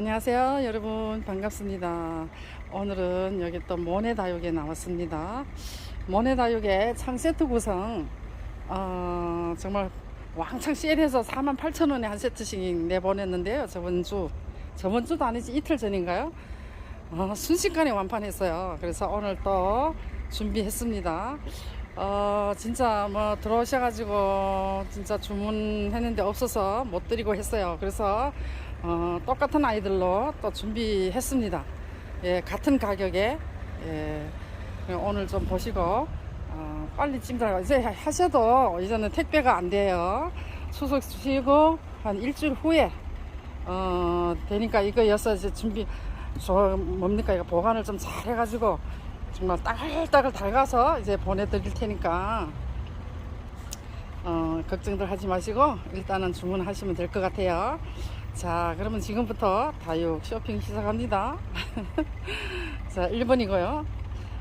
안녕하세요 여러분. 반갑습니다. 오늘은 여기 또 모네다육에 나왔습니다. 모네다육의 창세트 구성 어, 정말 왕창 세일해서 48,000원에 한 세트씩 내보냈는데요. 저번주 저번주도 아니지 이틀 전인가요? 어, 순식간에 완판했어요. 그래서 오늘 또 준비했습니다. 어, 진짜 뭐 들어오셔가지고 진짜 주문했는데 없어서 못 드리고 했어요. 그래서 어, 똑같은 아이들로 또 준비했습니다. 예, 같은 가격에 예, 오늘 좀 보시고 어, 빨리 찜들어 이제 하셔도 이제는 택배가 안 돼요. 추석 쉬고 한 일주일 후에 어, 되니까 이거 여서 이제 준비 저 뭡니까 이거 보관을 좀 잘 해가지고 정말 따글따글 달가서 이제 보내드릴 테니까 어, 걱정들 하지 마시고 일단은 주문하시면 될 것 같아요. 자, 그러면 지금부터 다육 쇼핑 시작합니다. 자, 1번이고요.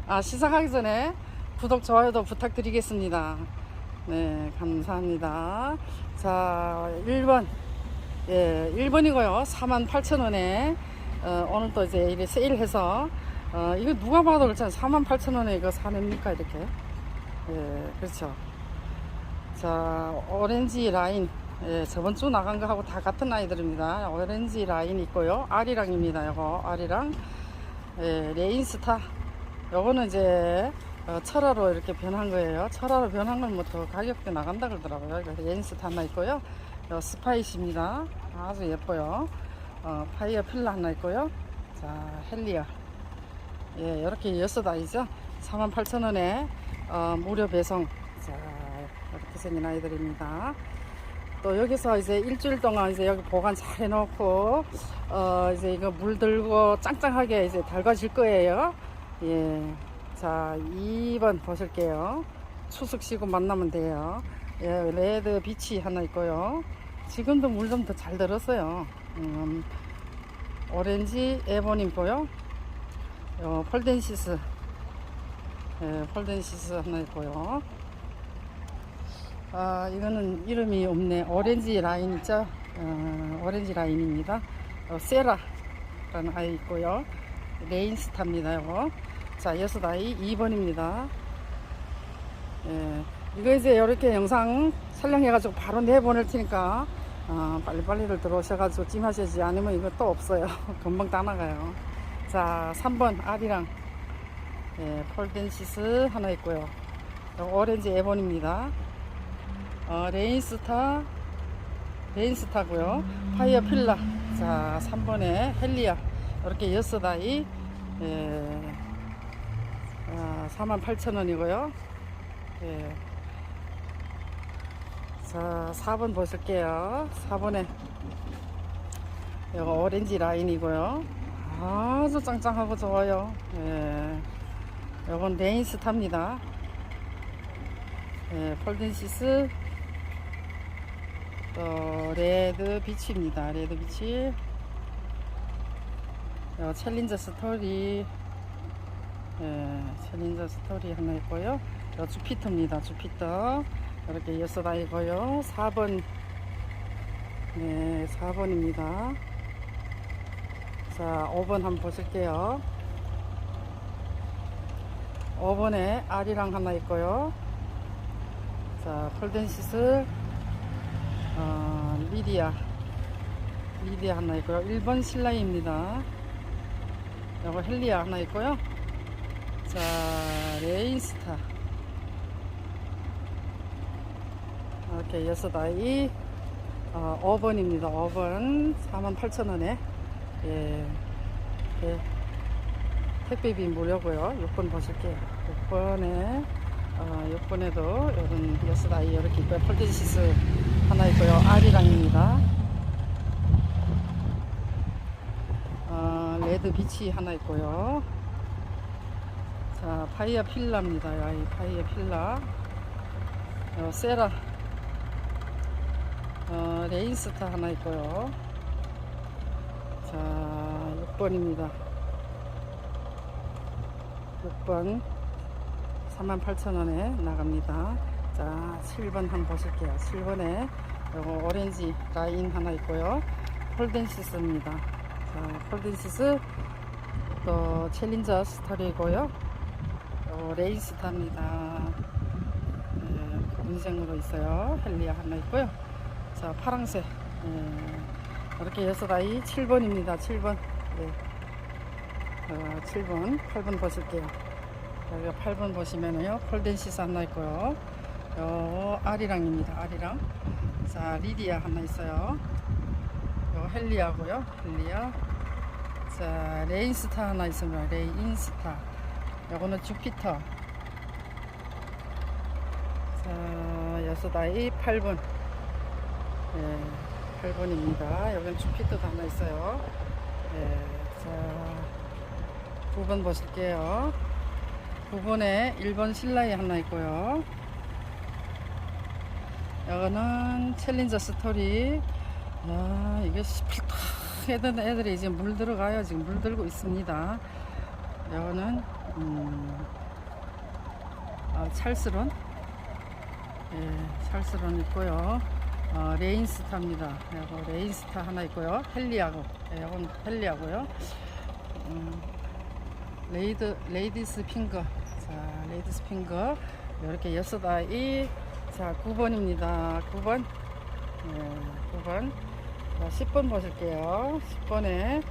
아, 시작하기 전에 구독, 좋아요도 부탁드리겠습니다. 네, 감사합니다. 자, 1번. 예, 1번이고요. 48,000원에, 어, 오늘 또 이제 이래 세일해서, 어, 이거 누가 봐도 그렇잖아요. 48,000원에 이거 사냅니까? 이렇게. 예, 그렇죠. 자, 오렌지 라인. 예, 저번 주 나간 거하고 다 같은 아이들입니다. 오렌지 라인 있고요. 아리랑입니다. 요거 아리랑. 예, 레인스타. 요거는 이제 어, 철화로 이렇게 변한 거예요. 철화로 변한 건 뭐 더 가격대 나간다 그러더라고요. 레인스타 하나 있고요. 요 스파이시입니다. 아주 예뻐요. 어, 파이어 필라 하나 있고요. 자, 헬리아. 예, 이렇게 여섯 아이죠. 48,000원에 어, 무료 배송. 자, 이렇게 생긴 아이들입니다. 또 여기서 이제 일주일 동안 이제 여기 보관 잘 해놓고 어 이제 이거 물 들고 짱짱하게 이제 달궈질 거예요. 예. 자, 2번 보실게요. 추석 쉬고 만나면 돼요. 예, 레드 비치 하나 있고요. 지금도 물 좀 더 잘 들었어요. 음, 오렌지 에보님 보여? 요 폴덴시스. 예, 폴덴시스 하나 있고요. 아, 이거는 이름이 없네. 오렌지 라인 있죠? 어, 오렌지 라인입니다. 어, 세라라는 아이 있고요. 레인스타입니다, 이거. 자, 여섯 아이 2번입니다. 예, 이거 이제 이렇게 영상 촬영해가지고 바로 내보낼 테니까, 어, 빨리빨리들 들어오셔가지고 찜하시지 않으면 이거 또 없어요. 금방 다 나가요. 자, 3번 아리랑. 예, 폴덴시스 하나 있고요. 오렌지 에본입니다. 어, 레인스타 레인스타고요. 파이어 필라 자 3번에 헬리아 이렇게 여섯 아이 예, 아, 48,000원이고요. 예. 자 4번 보실게요. 4번에. 이거 오렌지 라인이고요. 아주 짱짱하고 좋아요. 예. 이건 레인스타입니다. 예, 폴덴시스 또 레드 비치입니다. 레드 비치. 요 챌린저 스토리. 예, 챌린저 스토리 하나 있고요. 요 주피터입니다. 주피터. 이렇게 여섯 아이고요. 4번. 네, 4번입니다. 자, 5번 한번 보실게요. 5번에 아리랑 하나 있고요. 자, 폴덴시스. 어, 리디아. 리디아 하나 있고요. 1번 신라입니다. 요거 헬리아 하나 있고요. 자 레인스타. 이렇게 여섯 아이. 어, 5번입니다. 5번. 48,000원에. 예, 예. 택배비 무료고요. 6번 보실게요. 6번에 어, 6번에도 이런 여섯 아이 이렇게 있고요 폴디시스 하나 있고요. 아리랑입니다. 어, 레드 비치 하나 있고요. 자, 파이어 필라입니다. 이 파이어 필라. 어, 세라. 어, 레인스타 하나 있고요. 자, 6번입니다. 6번 38,000원에 나갑니다. 자, 7번 한번 보실게요. 7번에 요거 오렌지 라인 하나 있고요. 폴덴시스입니다. 자, 폴든시스 또 챌린저 스타일이고요. 요 레이스타입니다. 네, 인생으로 있어요. 헬리아 하나 있고요. 자, 파랑색. 네, 이렇게 여섯 아이 7번입니다. 7번. 네. 어, 7번, 8번 보실게요. 여기가 8번 보시면은요, 폴덴시스 하나 있고요. 요 아리랑입니다. 아리랑. 자, 리디아 하나 있어요. 요 헬리아고요. 헬리아. 자, 레인스타 하나 있습니다. 레인스타. 요거는 주피터. 자, 여섯 아이 8번. 예, 8번입니다. 여기는 주피터도 하나 있어요. 예, 자, 9번 보실게요. 9번에 1번 신라이 하나 있고요. 이거는 챌린저 스토리. 아, 이게 시필탁 해던 애들이 이제 물 들어가요. 지금 물 들고 있습니다. 이거는, 음, 아, 찰스론. 예, 찰스론 있고요. 어, 레인스타입니다. 이거 레인스타 하나 있고요. 헬리하고, 예, 이건 헬리하고요. 음, 레이드, 레이디스 핑거. 자, 레이디스 핑거. 이렇게 여섯 아이. 자, 9번입니다. 9번. 네, 9번. 자, 10번 보실게요. 10번에.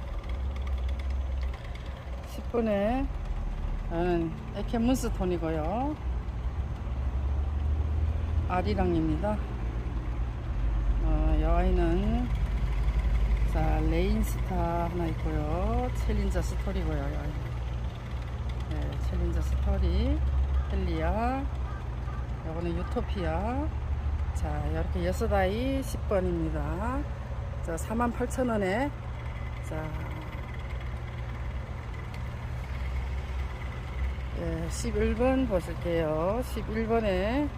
10번에. 는 에케문스 톤이고요. 아리랑입니다. 어, 이 아이는 자 레인스타 하나 있고요. 챌린저 스토리고요. 이 아이는. 네, 챌린저 스토리, 헬리아, 요거는 유토피아. 자, 이렇게 여섯 아이 10번입니다. 자, 48,000원에, 자, 예, 11번 보실게요. 11번에,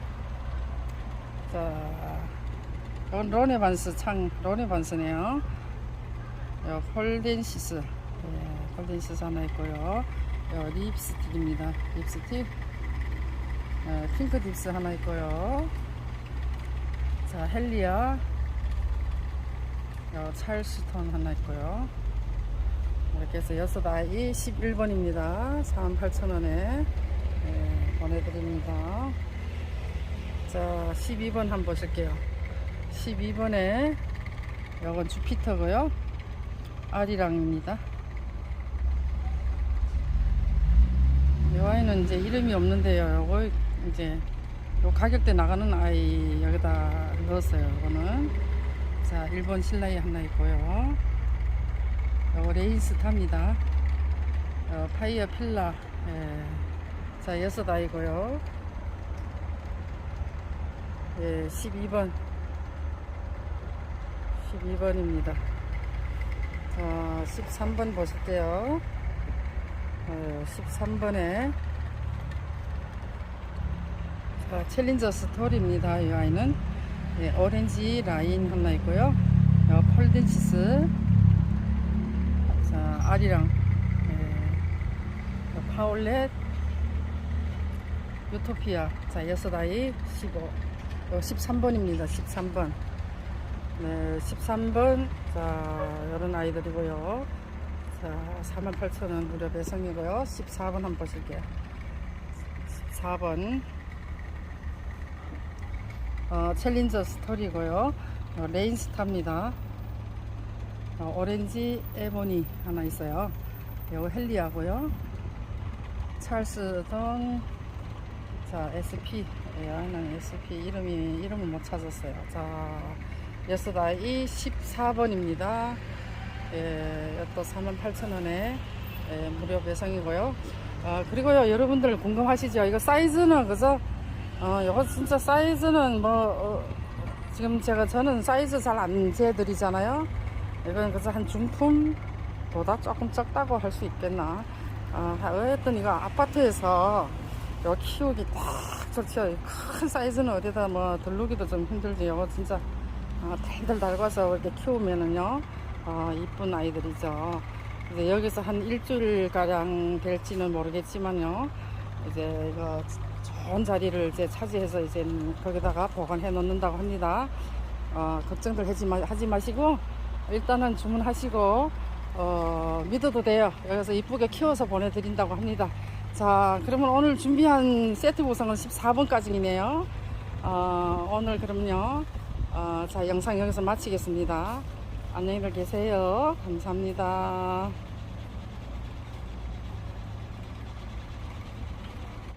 자, 이건 로네반스 창, 로네반스네요. 요 폴덴시스, 예, 폴덴시스 하나 있고요. 요 립스틱입니다. 립스틱. 어, 핑크 딥스 하나 있고요. 자, 헬리아. 요 찰스톤 하나 있고요. 이렇게 해서 여섯 아이 11번입니다. 48,000원에 네, 보내드립니다. 자, 12번 한번 보실게요. 12번에 요건 주피터고요. 아리랑입니다. 이 아이는 이제 이름이 없는데요. 요거 이제 요 가격대 나가는 아이 여기다 넣었어요. 이거는 자 1번 신라이 하나 있고요. 요거 레이스타입니다. 어, 파이어 필라 예. 자 여섯 아이고요. 예, 12번 12번입니다. 자 13번 보실게요. 어, 13번에 자, 챌린저 스토리입니다. 이 아이는 예, 오렌지 라인 하나 있고요. 어, 폴덴시스 자, 아리랑 예, 어, 파울렛 유토피아 자, 여섯 아이 15 어, 13번입니다. 13번 네, 13번 자, 이런 아이들이고요. 자, 48,000원 무료 배송이고요. 14번 한번 보실게요. 14번. 어, 챌린저 스토리고요. 어, 레인스타입니다. 어, 오렌지 에보니 하나 있어요. 이거 헬리아고요. 찰스던 자, SP. 얘는 SP 이름이 이름을 못 찾았어요. 자, 여섯 아이 14번입니다. 예, 또 48,000원에 예, 무료 배송이고요. 아, 그리고요, 여러분들 궁금하시죠? 이거 사이즈는 그죠? 어, 이거 진짜 사이즈는 뭐, 어, 지금 제가 저는 사이즈 잘 안 재드리잖아요. 이건 그저 한 중품 보다 조금 적다고 할 수 있겠나. 어, 하여튼 이거 아파트에서 요 키우기 딱 좋죠. 큰 사이즈는 어디다 뭐 들르기도 좀 힘들지. 이거 진짜 어, 달달 달궈서 이렇게 키우면은요. 어, 이쁜 아이들이죠. 이제 여기서 한 일주일 가량 될지는 모르겠지만요. 이제 이거 좋은 자리를 이제 차지해서 이제 거기다가 보관해 놓는다고 합니다. 어, 걱정들 하지, 마, 하지 마시고 일단은 주문하시고 어, 믿어도 돼요. 여기서 이쁘게 키워서 보내드린다고 합니다. 자, 그러면 오늘 준비한 세트 구성은 14번까지이네요. 어, 오늘 그럼요. 어, 자, 영상 여기서 마치겠습니다. 안녕히 계세요. 감사합니다.